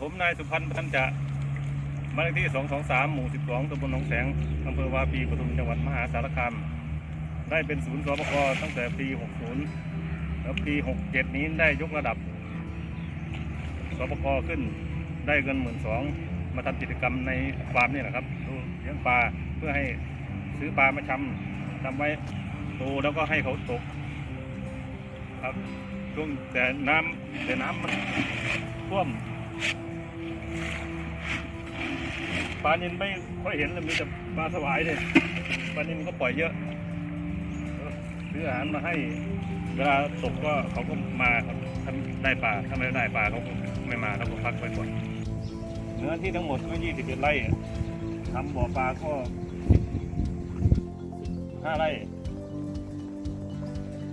ผมนายสุพรรณพันจะบ้านเลขที่ 223 หมู่ 12ตำบลหนองแสงอำเภอวาปีปทุมจังหวัดมหาสารคาม ได้เป็นศูนย์สปกตั้งแต่ปี 60 แล้วปี 67 นี้ได้ยกระดับสปกขึ้นได้เงินหมื่นสองมาทำกิจกรรมในฟาร์มนี่แหละครับดูเลี้ยงปลาเพื่อให้ซื้อปลามาชำทำไว้โตแล้วก็ให้เขาตกครับช่วงแต่น้ำแต่น้ำมันท่วม ปลานินไม่ค่อยเห็นเลยมีแต่ปลาสวายเลยปลานินก็ปล่อยเยอะซื้ออาหารมาให้เวลาตกก็เขาก็มาครับถ้าได้ปลาถ้าไม่ได้ปลาเขาก็ไม่มาเขาก็พักไปก่อนเนื้อที่ทั้งหมดก็ยี่สิบเอ็ดไร่ทำบ่อปลาก็ห้าไร่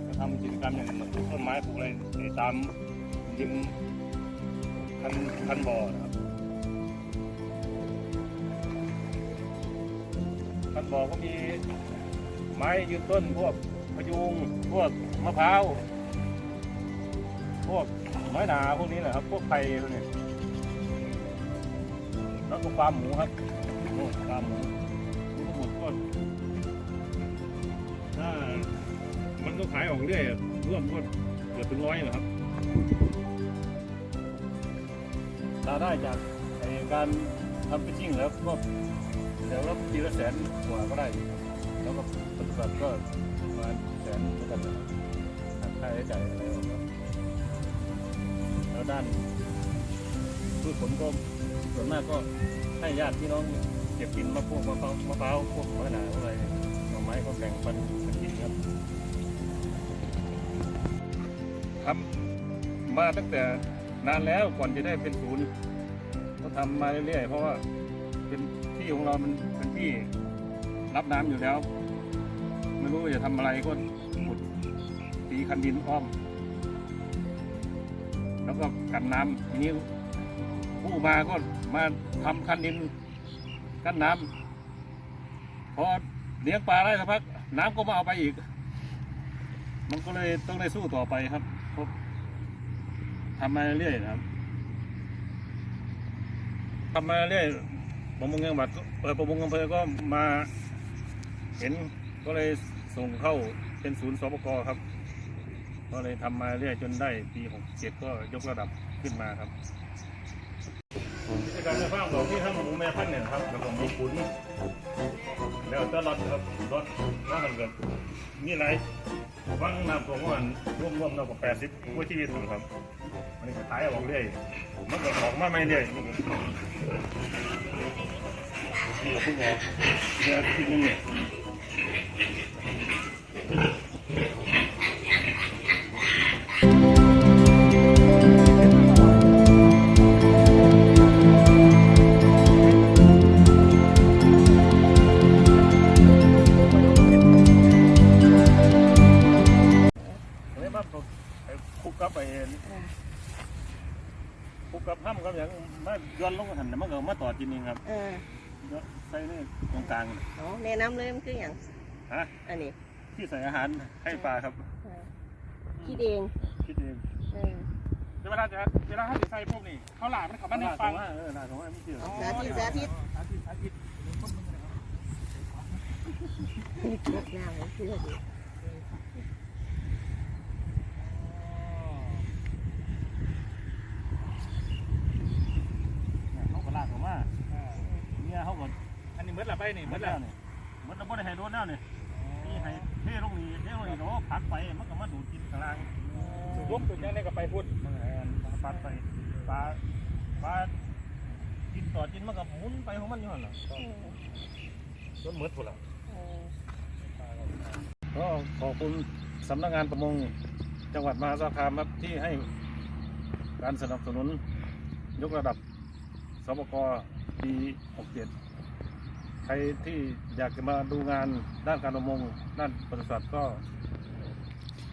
ก็ทำกิจกรรมอย่างต้นไม้ปลูกอะไรในตามริมคันคันบ่อนะครับ คันบอก็มีไม้ยืนต้นพวกพะยุงพวกมะพร้าวพวกไม้หนาพวกนี้แหละครับ พวกไผ่พวกนี้แล้วก็ฟาร์มหมูครับโอ้ฟาร์มหมูทั้งหมดก็ถ้ามันก็ขายออกเรื่อยร่วมก็เกือบถึงร้อยนะครับรายได้จากการ ทำฟิชชิ่งแล้วก็เดี๋ยวก็ปีละแสนกว่าก็ได้ แล้วก็ปฏิบัติก็ประมาณแสนเกันนะครับหักค่าใช้จ่ายอะไรออกครับแล้วด้านพืชผลก็ส่วนมากก็ให้ญาติพี่น้องเก็บกินมะพร้าวมะพร้าวมะพร้าวพวกมะนาวอะไรหน่อไม้ก็แบ่งปันกันกินครับทำมาตั้งแต่นานแล้วก่อนจะได้เป็นศูนย์ ทำมาเรื่อยๆเพราะว่าเป็นที่ของเรามันเป็นที่รับน้ำอยู่แล้ว ไม่รู้จะทำอะไรก็ขุดตีคันดินอ้อม แล้วก็กันน้ำทีนี้ผู้มาก็มาทำคันดินกั้นน้ำพอเลี้ยงปลาได้สักพักน้ำก็มาเอาไปอีก มันก็เลยต้องได้สู้ต่อไปครับเพราะทำมาเรื่อยๆนะครับ ทำมาเรื่อยประมงจังหวัดเปิดประมงอำเภอก็มาเห็นก็เลยส่งเข้าเป็นศูนย์สปกครับ ก็เลยทำมาเรื่อยจนได้ปี67ก็ยกระดับขึ้นมาครับกิจกรรมในฟาร์มของที่ทำหมูแม่พันเนี่ยนะครับแล้วก็มูขุนแล้วก็รถครับรถว่ากันเกิดนี่ไรฟังน้ำตัวมันร่วมร่วมๆเราแปดสิบกว่าชีวิตครับ มันก็ขายออกเรื่อยมันก็ออกมาไม่เรื่อยนี่ก็เพิ่งออกเดือนที่นึงเนี่ย คุกกับห้ำกับอย่างมาย้อนลงหันน่ะมันก็มาต่อจินนี่ครับเออย้อนใส่นี่ตรงกลางน่ะเอาแนะนำเลยมันคืออย่างฮะอันนี้ที่ใส่อาหารให้ปลาครับเออคิดเองคิดเองเออเวลาจะเวลาเขาจะใส่พวกนี้เขาหลามมันเขามาในฟังว่าเออหน้าของว่าไม่เกี่ยวสาธิตสาธิตสาธิตสาธิตรดน้ำมันคือดี เขาก็ลากออกมาเนี่ยเขาก็ อันนี้เมื่อละ ไปนี่เหมืเมื่ออนแล้ละวนี่เหมือนเราไม่ได้ให้โดนแล้วนี่นี่ให้เทลงนี่เทลงนี่เราพักไปมันก็มาดูดกินข้างล่างยกตัวยังได้กับไปพูดมันแอนปัดไปปลาปลากินต่อกินมันก็หมุนไปของมันอยู่หั่นล่ะจนหมืดพุ่นล่ะเออก็ขอบคุณสำนักงานประมงจังหวัดมหาสารคามครับที่ให้การสนับสนุนยกระดับสปกปี67 ใครที่อยากจะมาดูงานด้านการประมงด้านปศุสัตว์ก็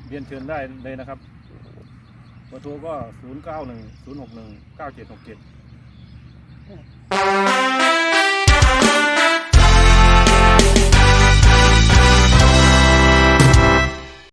เรียนเชิญได้เลยนะครับเบอร์โทรก็ 091 061 9767